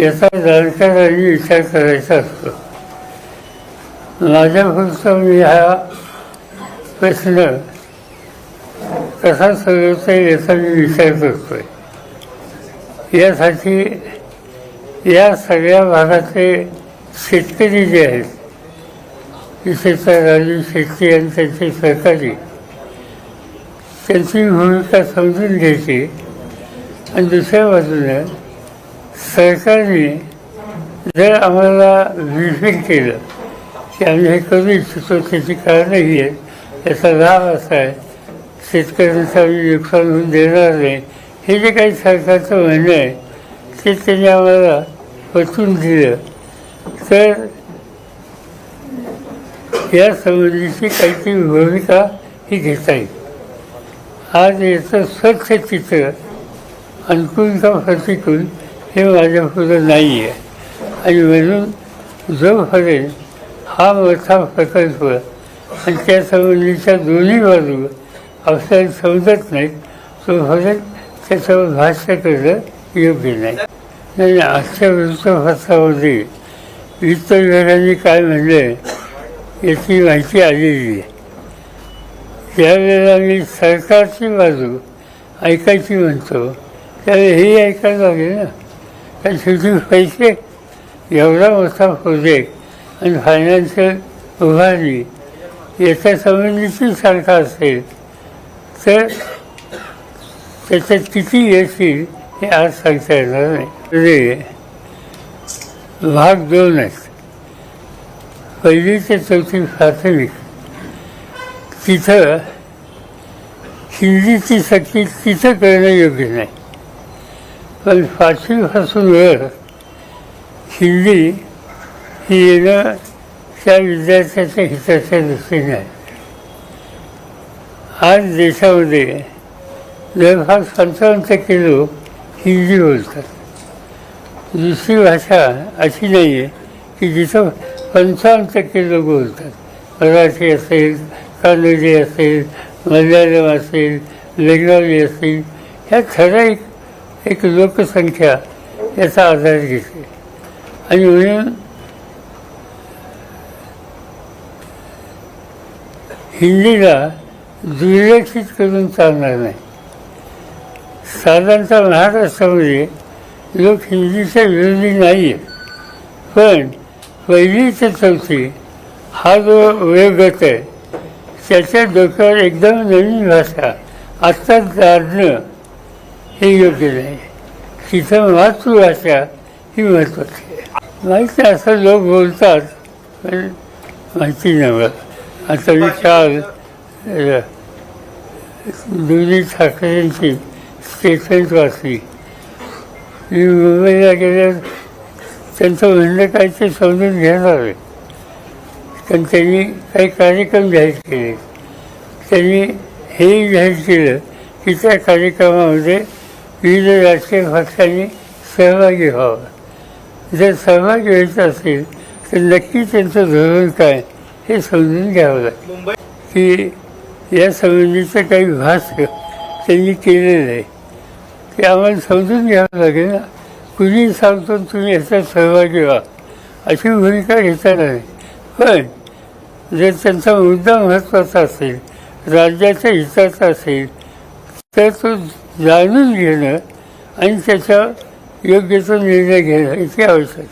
याचा जाणकारांनी विचार करायचा असतो. माझ्या मी हा प्रश्न कसा सोडवता याचा मी विचार करतोय. यासाठी या सगळ्या भागातले शेतकरी जे आहेत विशेषतः राजू शेट्टी आणि त्यांचे सहकारी त्यांची भूमिका समजून घ्यायची. आणि दुसऱ्या बाजूने सरकारने जर आम्हाला ब्रिफिंग केलं की आम्ही हे करू इच्छितो त्याची कारणं ही आहेत. याचा लाभ असा आहे शेतकऱ्यांचं आम्ही नुकसान होऊन देणार नाही. हे जे काही सरकारचं म्हणणं आहे ते त्यांनी आम्हाला पचून दिलं. तर या संबंधीची काहीतरी भूमिका ही घेता येईल. आज याचं स्वच्छ चित्र अनुकूल का प्रतिकूल हे माझ्या पुढं नाही आहे आणि म्हणून जोपर्यंत हा मोठा प्रकल्प आणि त्या संबंधीच्या दोन्ही बाजू आपल्याला समजत नाहीत तो तोपर्यंत त्याच्यावर भाष्य करणं योग्य नाही. नाही आजच्या वृत्तपत्रामध्ये वित्त विभागाने काय म्हणलं याची माहिती आलेली आहे. ज्यावेळेला मी सरकारची बाजू ऐकायची म्हणतो. त्यावेळी हे ऐकायला लागेल ना? तर शेवटी पैसे एवढा मोठा प्रोजेक्ट आणि फायनान्शियल उभारणी याच्या संबंधीची सारखा असेल. तर त्याच्यात किती येतील हे आज सांगता येणार नाही. म्हणजे भाग दोन आहेत पहिली ते चौथी प्राथमिक. तिथं हिंदीची सक्ती तिथं करणं योग्य नाही. पण पाचवीपासून वर हिंदी ही येणं त्या विद्यार्थ्याच्या हिताच्या दृष्टीने आहे आज देशामध्ये जवळपास पंचावन्न टक्के लोक हिंदी बोलतात दुसरी भाषा अशी नाही आहे की जिथं पंचावन्न टक्के लोक बोलतात मराठी असेल कानडी असेल मल्याळम असेल बेंगॉली असेल ह्या ठराविक एक लोकसंख्या याचा आधार घेते आणि म्हणून हिंदीला दुर्लक्षित करून चालणार नाही. साधारणतः महाराष्ट्रामध्ये लोक हिंदीच्या विरोधी नाही आहेत पण पहिली ते चौथी हा जो वयोगत आहे त्याच्या डोक्यावर एकदम नवीन भाषा आत्ताच जाणणं हे योग्य नाही. तिथं मातृभाषा ही महत्त्वाची आहे. माहिती आहे, असं लोक बोलतात पण माहिती नाही मला आता मी काल दोन्ही ठाकरेंची स्टेटमेंट वाचली मी मुंबईला गेल्यावर त्यांचं म्हणणं काय ते समजून घेणार आहे. कारण त्यांनी काही कार्यक्रम जाहीर केले. त्यांनी हेही जाहीर केलं की त्या कार्यक्रमामध्ये विविध राजकीय पक्षांनी सहभागी व्हावं. जर सहभागी व्हायचं असेल तर नक्की त्यांचं धोरण काय हे समजून घ्यावं लागेल. की या संबंधीचं काही भाष्य त्यांनी केलेलं आहे ते आम्हाला समजून घ्यावं लागेल ना. कुणी सांगतो तुम्ही याच्यात सहभागी व्हा. अशी भूमिका घेता नाही. पण जर त्यांचा मुद्दा महत्त्वाचा असेल राज्याच्या हिताचा असेल तर तो जाणून घेणं आणि त्याचा योग्य तो निर्णय घेणं इतके आवश्यक.